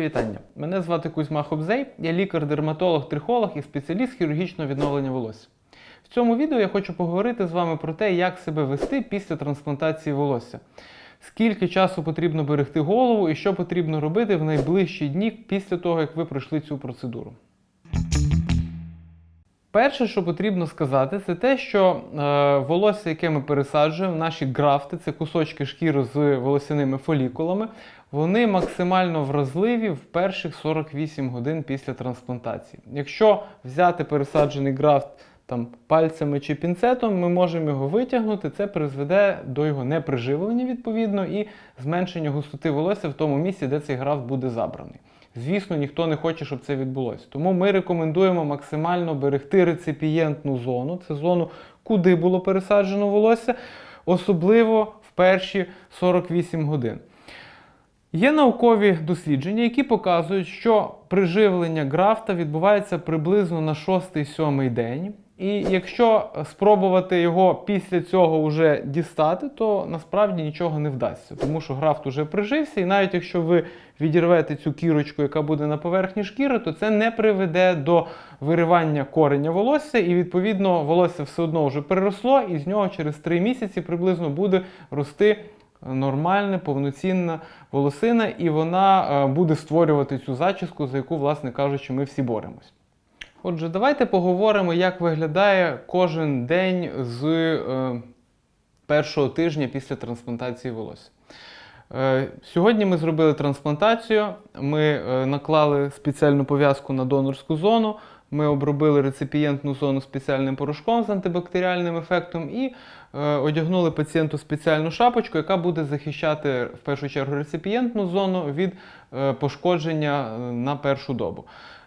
Вітання. Мене звати Кузьма Хобзей, я лікар-дерматолог, трихолог і спеціаліст хірургічного відновлення волосся. В цьому відео я хочу поговорити з вами про те, як себе вести після трансплантації волосся. Скільки часу потрібно берегти голову і що потрібно робити в найближчі дні після того, як ви пройшли цю процедуру. Перше, що потрібно сказати, це те, що е, волосся, яке ми пересаджуємо, наші графти, це кусочки шкіри з волосяними фолікулами, вони максимально вразливі в перших 48 годин після трансплантації. Якщо взяти пересаджений графт там, пальцями чи пінцетом, ми можемо його витягнути, це призведе до його неприживлення відповідно і зменшення густоти волосся в тому місці, де цей графт буде забраний. Звісно, ніхто не хоче, щоб це відбулося. Тому ми рекомендуємо максимально берегти реципієнтну зону, це зону, куди було пересаджено волосся, особливо в перші 48 годин. Є наукові дослідження, які показують, що приживлення графта відбувається приблизно на 6-7 день. І якщо спробувати його після цього вже дістати, то насправді нічого не вдасться, тому що графт уже прижився, і навіть якщо ви відірвете цю кірочку, яка буде на поверхні шкіри, то це не приведе до виривання кореня волосся, і відповідно волосся все одно вже переросло, і з нього через 3 місяці приблизно буде рости нормальна, повноцінна волосина, і вона е, буде створювати цю зачіску, за яку, власне кажучи, ми всі боремось. Отже, давайте поговоримо, як виглядає кожен день з е, першого тижня після трансплантації волосся. Е, сьогодні ми зробили трансплантацію, ми е, наклали спеціальну пов'язку на донорську зону, ми обробили реципієнтну зону спеціальним порошком з антибактеріальним ефектом і е, одягнули пацієнту спеціальну шапочку, яка буде захищати в першу чергу реципієнтну зону від е, пошкодження е, на першу добу.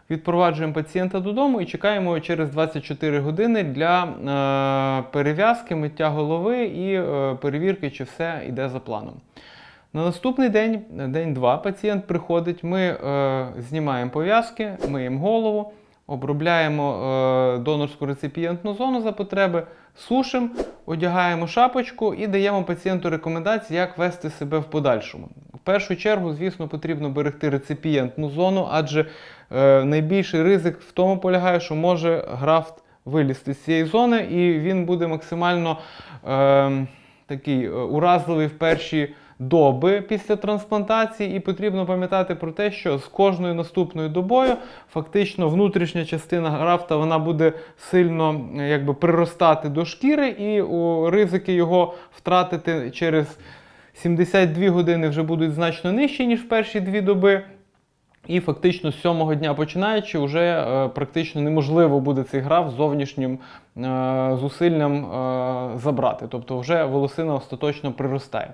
Відпроваджуємо пацієнта додому і чекаємо через 24 години для е, перев'язки, миття голови і е, перевірки, чи все йде за планом. На наступний день, день 2, пацієнт приходить, ми е, знімаємо пов'язки, миємо голову, обробляємо е, донорську реципієнтну зону за потреби, сушимо, одягаємо шапочку і даємо пацієнту рекомендації, як вести себе в подальшому. В першу чергу, звісно, потрібно берегти реципієнтну зону, адже е, найбільший ризик в тому полягає, що може графт вилізти з цієї зони, і він буде максимально е, такий уразливий в перші доби після трансплантації, і потрібно пам'ятати про те, що з кожною наступною добою фактично внутрішня частина графта вона буде сильно е, якби, приростати до шкіри, і у ризики його втратити через 72 години вже будуть значно нижчі, ніж в перші дві доби. І фактично з сьомого дня починаючи, вже е, практично неможливо буде цей граф зовнішнім е, зусиллям е, забрати. Тобто вже волосина остаточно приростає.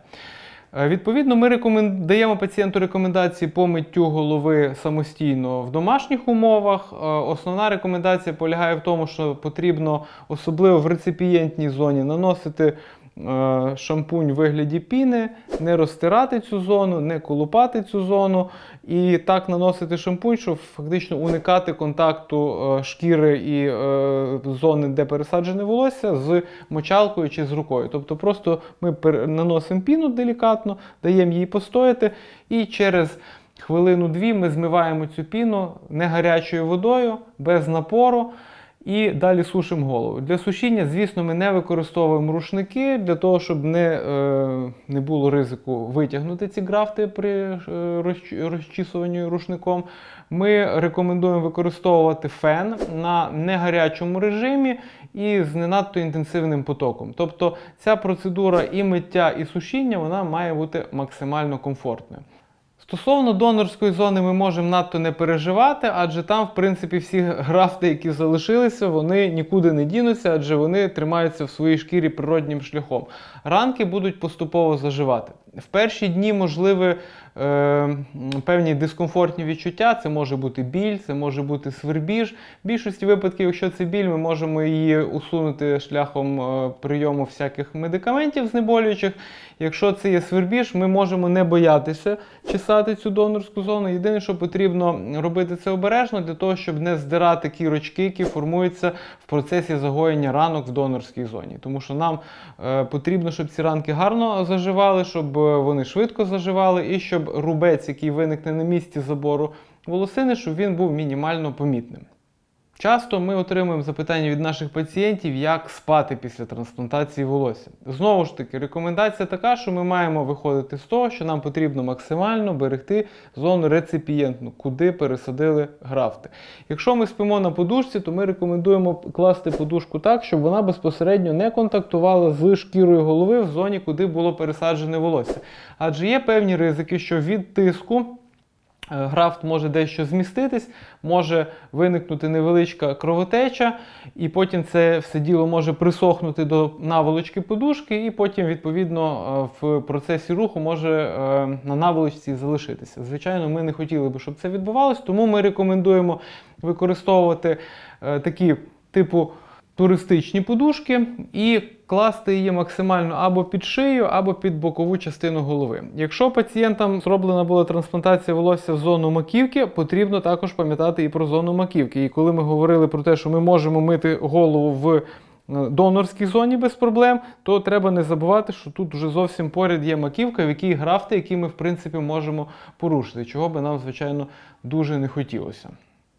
Е, Відповідно, ми рекомен... даємо пацієнту рекомендації по миттю голови самостійно в домашніх умовах. Е, Основна рекомендація полягає в тому, що потрібно особливо в реципієнтній зоні наносити шампунь в вигляді піни, не розтирати цю зону, не колупати цю зону і так наносити шампунь, щоб фактично уникати контакту е, шкіри і е, зони, де пересаджене волосся, з мочалкою чи з рукою. Тобто просто ми наносимо піну делікатно, даємо їй постояти, і через хвилину-дві ми змиваємо цю піну не гарячою водою, без напору. І далі сушимо голову. Для сушіння, звісно, ми не використовуємо рушники для того, щоб не, е, не було ризику витягнути ці графти при е, розчісуванні рушником. Ми рекомендуємо використовувати фен на негарячому режимі і з не надто інтенсивним потоком. Тобто ця процедура і миття, і сушіння вона має бути максимально комфортною. Стосовно донорської зони ми можемо надто не переживати, адже там, в принципі, всі графти, які залишилися, вони нікуди не дінуться, адже вони тримаються в своїй шкірі природнім шляхом. Ранки будуть поступово заживати. В перші дні можливі е, певні дискомфортні відчуття. Це може бути біль, це може бути свербіж. В більшості випадків, якщо це біль, ми можемо її усунути шляхом е, прийому всяких медикаментів знеболюючих. Якщо це є свербіж, ми можемо не боятися чесати цю донорську зону. Єдине, що потрібно робити це обережно для того, щоб не здирати кірочки, які формуються в процесі загоєння ранок в донорській зоні. Тому що нам е, потрібно, щоб ці ранки гарно заживали, щоб е, вони швидко заживали, і щоб рубець, який виникне на місці забору волосини, щоб він був мінімально помітним. Часто ми отримуємо запитання від наших пацієнтів, як спати після трансплантації волосся. Знову ж таки, рекомендація така, що ми маємо виходити з того, що нам потрібно максимально берегти зону реципієнтну, куди пересадили графти. Якщо ми спимо на подушці, то ми рекомендуємо класти подушку так, щоб вона безпосередньо не контактувала з шкірою голови в зоні, куди було пересаджене волосся. Адже є певні ризики, що від тиску. Е, Графт може дещо зміститись, може виникнути невеличка кровотеча, і потім це все діло може присохнути до наволочки подушки, і потім, відповідно, е, в процесі руху може е, на наволочці залишитися. Звичайно, ми не хотіли би, щоб це відбувалося, тому ми рекомендуємо використовувати такі типу туристичні подушки і класти її максимально або під шию, або під бокову частину голови. Якщо пацієнтам зроблена була трансплантація волосся в зону маківки, потрібно також пам'ятати і про зону маківки. І коли ми говорили про те, що ми можемо мити голову в е, донорській зоні без проблем, то треба не забувати, що тут вже зовсім поряд є маківка, в якій графти, які ми в принципі можемо порушити, чого би нам, звичайно, дуже не хотілося.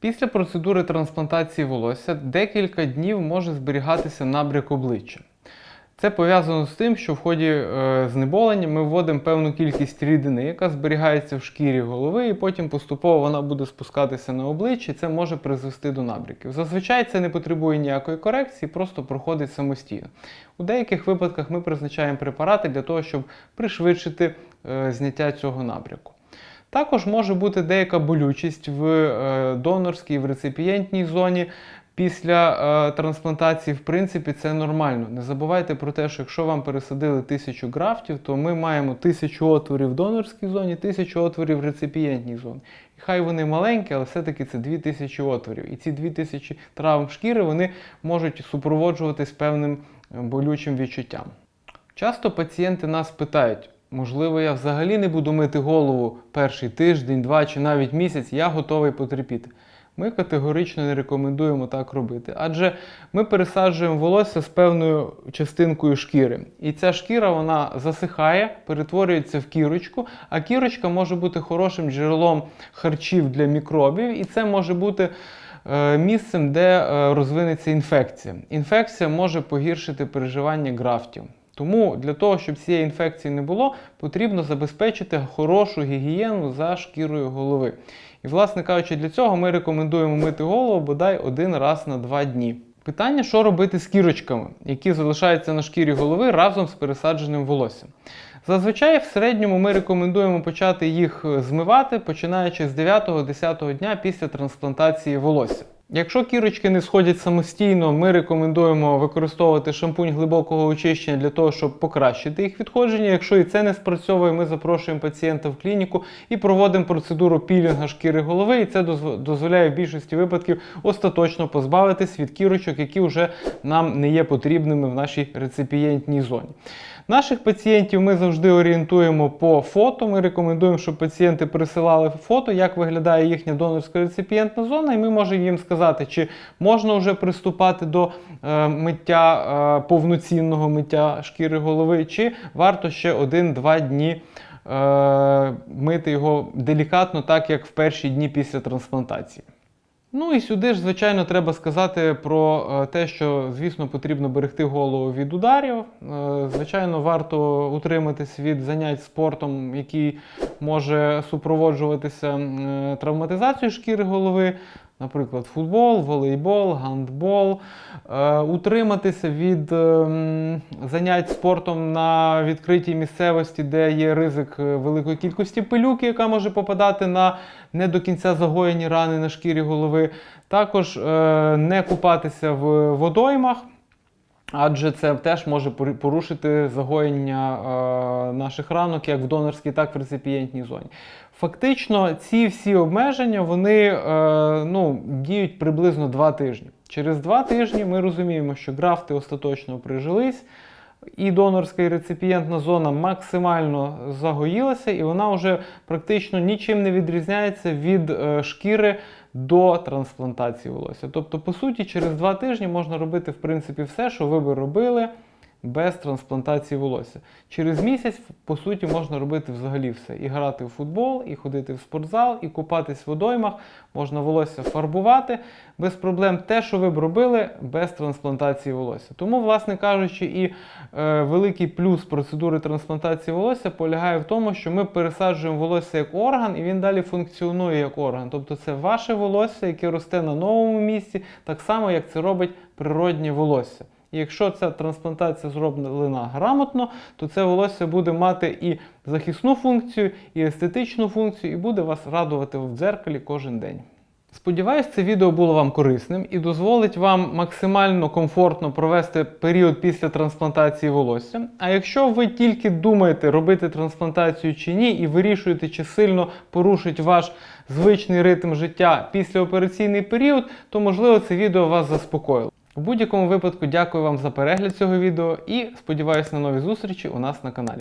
Після процедури трансплантації волосся декілька днів може зберігатися набряк обличчя. Це пов'язано з тим, що в ході е, знеболення ми вводимо певну кількість рідини, яка зберігається в шкірі голови, і потім поступово вона буде спускатися на обличчя, і це може призвести до набряків. Зазвичай це не потребує ніякої корекції, просто проходить самостійно. У деяких випадках ми призначаємо препарати для того, щоб пришвидшити е, зняття цього набряку. Також може бути деяка болючість в е, донорській, в реципієнтній зоні. Після е, трансплантації, в принципі, це нормально. Не забувайте про те, що якщо вам пересадили тисячу графтів, то ми маємо тисячу отворів в донорській зоні, тисячу отворів в реципієнтній зоні. І хай вони маленькі, але все-таки це 2000 отворів. І ці 2000 травм шкіри вони можуть супроводжуватись певним е, болючим відчуттям. Часто пацієнти нас питають. Можливо, я взагалі не буду мити голову перший тиждень, два чи навіть місяць, я готовий потерпіти. Ми категорично не рекомендуємо так робити, адже ми пересаджуємо волосся з певною частинкою шкіри. І ця шкіра вона засихає, перетворюється в кірочку, а кірочка може бути хорошим джерелом харчів для мікробів, і це може бути е, місцем, де е, розвинеться інфекція. Інфекція може погіршити переживання графтів. Тому для того, щоб цієї інфекції не було, потрібно забезпечити хорошу гігієну за шкірою голови. І, власне кажучи, для цього ми рекомендуємо мити голову бодай один раз на два дні. Питання, що робити з кірочками, які залишаються на шкірі голови разом з пересадженим волоссям. Зазвичай в середньому ми рекомендуємо почати їх змивати, починаючи з 9-10 дня після трансплантації волосся. Якщо кірочки не сходять самостійно, ми рекомендуємо використовувати шампунь глибокого очищення для того, щоб покращити їх відходження. Якщо і це не спрацьовує, ми запрошуємо пацієнта в клініку і проводимо процедуру пілінга шкіри голови, і це дозволяє в більшості випадків остаточно позбавитись від кірочок, які вже нам не є потрібними в нашій реципієнтній зоні. Наших пацієнтів ми завжди орієнтуємо по фото. Ми рекомендуємо, щоб пацієнти присилали фото, як виглядає їхня донорська реципієнтна зона, і ми можемо їм сказати, чи можна вже приступати до е, миття е, повноцінного миття шкіри голови, чи варто ще 1-2 дні. е, Мити його делікатно, так як в перші дні після трансплантації. Ну і сюди ж, звичайно, треба сказати про е, те, що, звісно, потрібно берегти голову від ударів. Е, Звичайно, варто утриматись від занять спортом, який може супроводжуватися травматизацією шкіри голови. Наприклад, футбол, волейбол, гандбол, Е, утриматися від ем, занять спортом на відкритій місцевості, де є ризик е, великої кількості пилюки, яка може попадати на не до кінця загоєні рани на шкірі голови. Також е, не купатися в водоймах. Адже це теж може пору- порушити загоєння е, наших ранок як в донорській, так і в реципієнтній зоні. Фактично, ці всі обмеження вони е, ну, діють приблизно два тижні. Через два тижні ми розуміємо, що графти остаточно прижились, і донорська і реципієнтна зона максимально загоїлася, і вона вже практично нічим не відрізняється від е, шкіри до трансплантації волосся. Тобто, по суті, через два тижні можна робити в принципі все, що ви би робили без трансплантації волосся. Через місяць, по суті, можна робити взагалі все: і грати в футбол, і ходити в спортзал, і купатись в водоймах, можна волосся фарбувати без проблем. Те, що ви б робили без трансплантації волосся. Тому, власне кажучи, і е, великий плюс процедури трансплантації волосся полягає в тому, що ми пересаджуємо волосся як орган, і він далі функціонує як орган. Тобто це ваше волосся, яке росте на новому місці, так само як це робить природнє волосся. Якщо ця трансплантація зроблена грамотно, то це волосся буде мати і захисну функцію, і естетичну функцію, і буде вас радувати в дзеркалі кожен день. Сподіваюсь, це відео було вам корисним і дозволить вам максимально комфортно провести період після трансплантації волосся. А якщо ви тільки думаєте, робити трансплантацію чи ні, і вирішуєте, чи сильно порушить ваш звичний ритм життя післяопераційний період, то можливо це відео вас заспокоїло. У будь-якому випадку дякую вам за перегляд цього відео і сподіваюся на нові зустрічі у нас на каналі.